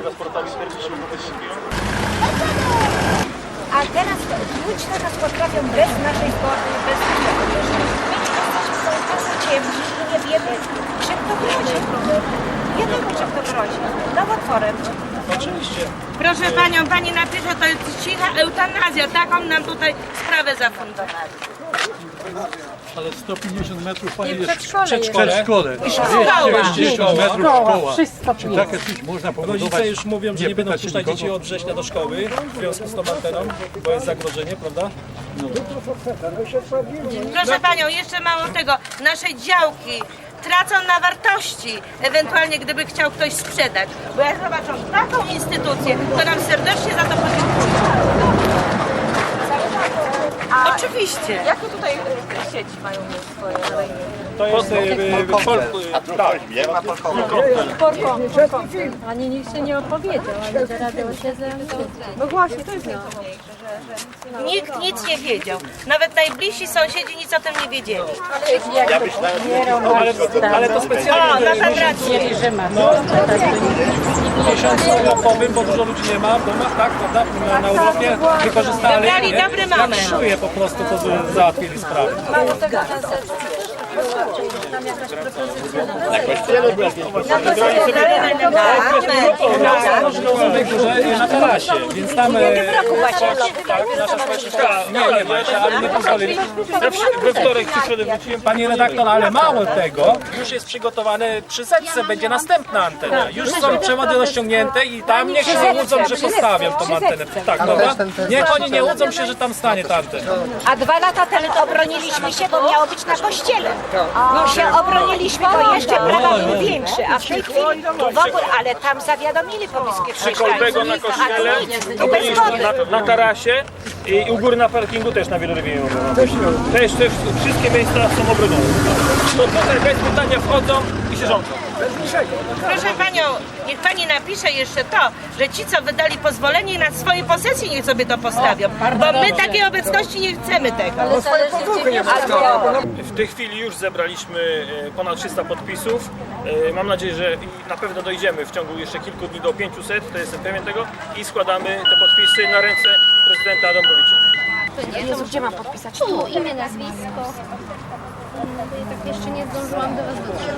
kolega A teraz ludzi na nas potrafią bez naszej zgody, bez niczego. My jesteśmy ciemni i nie wiemy, czym to grozi. Nie wiemy, czym to grozi. Nowotworem. Proszę panią, pani napisze, to jest cicha eutanazja. Taką nam tutaj sprawę zafundowali. Ale 150 metrów pani jest przedszkole przedszkole. Szkoła. 250 metrów szkoła. Wszystko Czy takie coś można pobudować? Rodzice już mówią, że nie, będą pytać nikogo? dzieci od września do szkoły w związku z tą anteną, bo jest zagrożenie, prawda? Proszę panią, jeszcze mało tego. Nasze działki tracą na wartości, ewentualnie gdyby chciał ktoś sprzedać. Bo jak zobaczą taką instytucję, to nam serdecznie za to podziękują. Oczywiście. Mają swoje kolejne? To jest e, tak, Porką, Ani nikt się nie opowiedział, ale teraz osiedle. No właśnie, to jest najważniejsze, że, że Nikt nic nie wiedział. Nawet najbliżsi sąsiedzi nic o tym nie wiedzieli. ale, ale to O, specjalnie ma pan rację. urlopowy, bo dużo ludzi nie ma w domach, tak, prawda? Na, na urlopie wykorzystali. Wybrali dobry Jak moment. szuje po prostu, to załatwili sprawę. 方が。Tam jakaś propozycja Na górze na tarasie, więc tam... e, Tak, nasza. Nie, nie ale nie pozwolili. We wtorek czy środę wróciłem. Pani redaktor, ale mało tego, już jest przygotowane, przy setce będzie następna antena. Już są przewody rozciągnięte i tam niech się nie łudzą, że postawią tą antenę. Tak, dobra? Niech oni nie łudzą się, że tam stanie ta antena. A dwa lata temu obroniliśmy się, bo miało być na kościele. No się obroniliśmy, to jeszcze prawa były większe, a w tej chwili to w ogóle, ale tam zawiadomili pobliskie Kolbego na kościele, To bez wody. na, na tarasie i u góry na parkingu też na wielorybieniu. Też, też wszystkie miejsca są obronione. To tutaj bez pytania wchodzą i się rządzą. Proszę panią, niech pani napisze jeszcze to, że ci, co wydali pozwolenie na swoje posesje, niech sobie to postawią. Bo my takiej obecności nie chcemy tego. Gdzie mieszka. W tej chwili już zebraliśmy e, ponad 300 podpisów. E, Mam nadzieję, że na pewno dojdziemy w ciągu jeszcze kilku dni do 500, to jestem pewien tego, i składamy te podpisy na ręce prezydenta Adamowicza. Jezu, gdzie mam podpisać? Tu, imię, nazwisko. Ja tak jeszcze nie zdążyłam do Was dotrzeć.